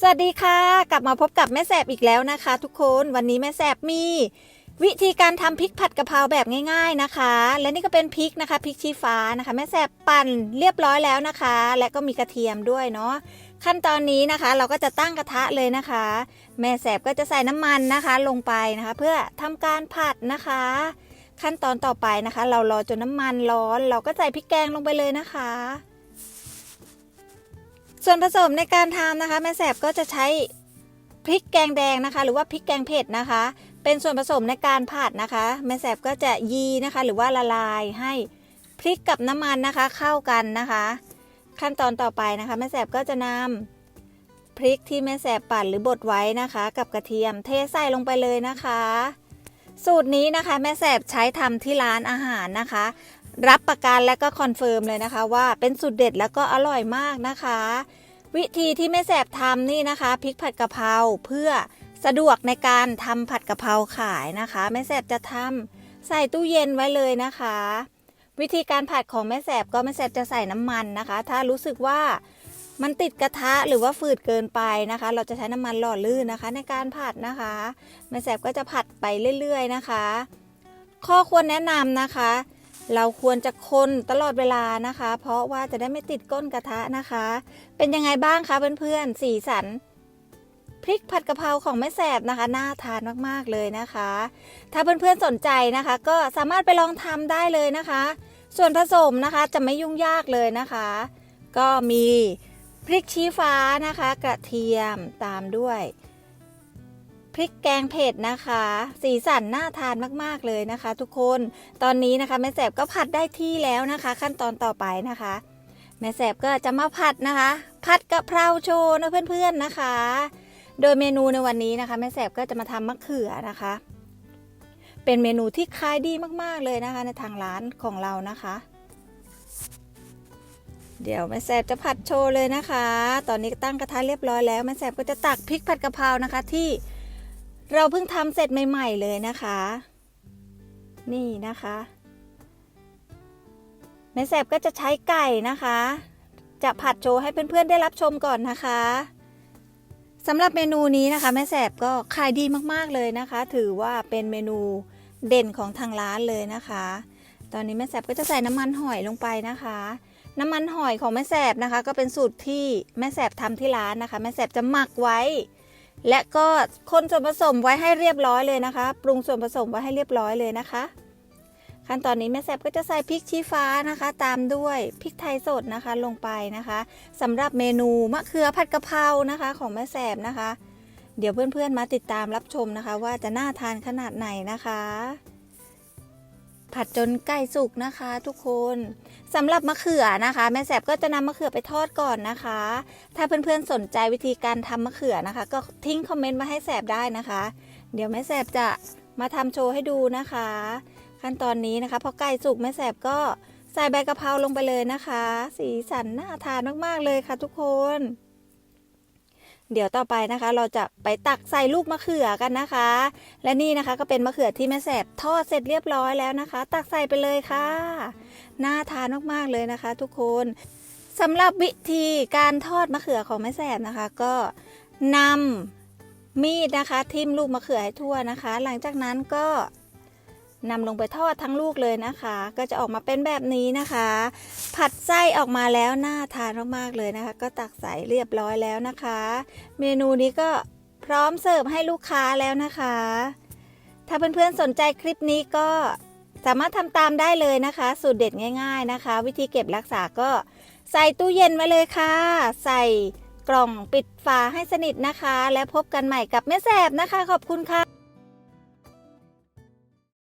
สวัสดีค่ะ กลับมาพบกับแม่แสบอีกแล้วนะคะ ทุกคนวันนี้แม่แสบมี วิธีการทำพริกผัดกะเพราแบบง่าย ๆนะคะ และนี่ก็เป็นพริกนะคะพริกชี้ฟ้านะคะ แม่แสบปั่นเรียบร้อยแล้วนะคะ และก็มีกระเทียมด้วยเนาะขั้นตอนนี้นะคะ เราก็จะตั้งกระทะเลยนะคะ แม่แสบก็จะใส่น้ำมันนะคะ ลงไปนะคะ เพื่อทำการผัดนะคะ ขั้นตอนต่อไปนะคะ เรารอจนน้ำมันร้อน เราก็ใส่พริกแกงลงไปเลยนะคะ ส่วนผสมในการทำนะคะแม่แสบก็จะใช้พริกแกงแดงนะคะ หรือว่าพริกแกงเผ็ดนะคะ เป็นส่วนผสมในการผัดนะคะแม่แสบก็จะยีนะคะ หรือว่าละลายให้พริกกับน้ำมันนะคะเข้ากันนะคะ ขั้นตอนต่อไปนะคะแม่แสบก็จะนำพริกที่แม่แสบปั่นหรือบดไว้นะคะ กับกระเทียมเทใส่ลงไปเลยนะคะ สูตรนี้นะคะแม่แสบใช้ทำที่ร้านอาหารนะคะ รับประกันและก็คอนเฟิร์มเลยนะคะ ว่าเป็นสูตรเด็ดแล้วก็อร่อยมากนะคะ วิธีที่แม่แสบทำนี่นะคะพริกผัดกะเพราเพื่อสะดวกในการทำผัดกะเพราขายนะคะ แม่แสบจะทำใส่ตู้เย็นไว้เลยนะคะ วิธีการผัดของแม่แสบก็แม่แสบจะใส่น้ำมันนะคะ ถ้ารู้สึกว่ามันติดกระทะหรือว่าฝืดเกินไปนะคะ เราจะใช้น้ำมันหล่อลื่นนะคะ ในการผัดนะคะ แม่แสบก็จะผัดไปเรื่อย ๆ นะคะ ข้อควรแนะนำนะคะ เราควรจะคนตลอดเวลานะคะ เพราะว่าจะได้ไม่ติดก้นกระทะนะคะ เป็นยังไงบ้างคะเพื่อนๆสีสันพริกผัดกะเพราของแม่แสบนะคะน่าทานมากๆเลยนะคะ ถ้าเพื่อนๆสนใจนะคะ ก็สามารถไปลองทำได้เลยนะคะ ส่วนผสมนะคะจะไม่ยุ่งยากเลยนะคะ ก็มีพริกชี้ฟ้านะคะ กระเทียมตามด้วย พริกแกงเผ็ดนะคะ สีสันน่าทานมากๆเลยนะคะ ทุกคนตอนนี้นะคะแม่แสบก็ผัดได้ที่แล้วนะคะ ขั้นตอนต่อไปนะคะ แม่แสบก็จะมาผัดนะคะ ผัดกะเพราโชว์นะเพื่อนๆนะคะ โดยเมนูในวันนี้นะคะแม่แสบก็จะมาทำมะเขือนะคะ เป็นเมนูที่ขายดีมากๆเลยนะคะ ในทางร้านของเรานะคะ เดี๋ยวแม่แสบจะผัดโชว์เลยนะคะ ตอนนี้ตั้งกระทะเรียบร้อยแล้วแม่แสบก็จะตักพริกผัดกะเพรานะคะที่ เราเพิ่งทำเสร็จใหม่ ๆ เลยนะคะ นี่นะคะแม่แสบก็จะใช้ไก่นะคะ จะผัดโชว์ให้เพื่อนๆได้รับชมก่อนนะคะสำหรับเมนูนี้นะคะ แม่แสบก็ขายดีมากๆเลยนะคะ ถือว่าเป็นเมนูเด่นของทางร้านเลยนะคะ ตอนนี้แม่แสบก็จะใส่น้ำมันหอยลงไปนะคะ น้ำมันหอยของแม่แสบนะคะ ก็เป็นสูตรที่แม่แสบทำที่ร้านนะคะ แม่แสบจะหมักไว้ และก็คนส่วนผสมไว้ให้เรียบร้อยเลยนะคะ ปรุงส่วนผสมไว้ให้เรียบร้อยเลยนะคะ ขั้นตอนนี้แม่แซบก็จะใส่พริกชี้ฟ้านะคะ ตามด้วยพริกไทยสดนะคะลงไปนะคะสำหรับเมนูมะเขือผัดกะเพรานะคะ ของแม่แซบนะคะ เดี๋ยวเพื่อนๆมาติดตามรับชมนะคะ ว่าจะน่าทานขนาดไหนนะคะ ผัดจนใกล้สุกนะคะทุกคนสำหรับมะเขือนะคะ แม่แสบก็จะนำมะเขือไปทอดก่อนนะคะ ถ้าเพื่อนๆสนใจวิธีการทำมะเขือนะคะ ก็ทิ้งคอมเมนต์มาให้แสบได้นะคะ เดี๋ยวแม่แสบจะมาทำโชว์ให้ดูนะคะ ขั้นตอนนี้นะคะพอไก่สุกแม่แสบก็ใส่ใบกะเพราลงไปเลยนะคะ สีสันน่าทานมากๆเลยค่ะทุกคน เดี๋ยวต่อไปนะคะ เราจะไปตักใส่ลูกมะเขือกันนะคะ และนี่นะคะก็เป็นมะเขือที่แม่แสบทอดเสร็จเรียบร้อยแล้วนะคะ ตักใส่ไปเลยค่ะน่าทานมากๆเลยนะคะ ทุกคนสำหรับวิธีการทอดมะเขือของแม่แสบนะคะ ก็นำมีดนะคะ ทิ่มลูกมะเขือให้ทั่วนะคะ หลังจากนั้นก็ นำลงไปทอดทั้งลูกเลยนะคะ ก็จะออกมาเป็นแบบนี้นะคะ ผัดไส้ออกมาแล้วน่าทานมากๆเลยนะคะ ก็ตักใส่เรียบร้อยแล้วนะคะ เมนูนี้ก็พร้อมเสิร์ฟให้ลูกค้าแล้วนะคะ ถ้าเพื่อนๆสนใจคลิปนี้ก็สามารถทำตามได้เลยนะคะ สูตรเด็ดง่าย ๆนะคะ วิธีเก็บรักษาก็ใส่ตู้เย็นไว้เลยค่ะ ใส่กล่องปิดฝาให้สนิทนะคะ แล้วพบกันใหม่กับแม่แสบนะคะ ขอบคุณค่ะ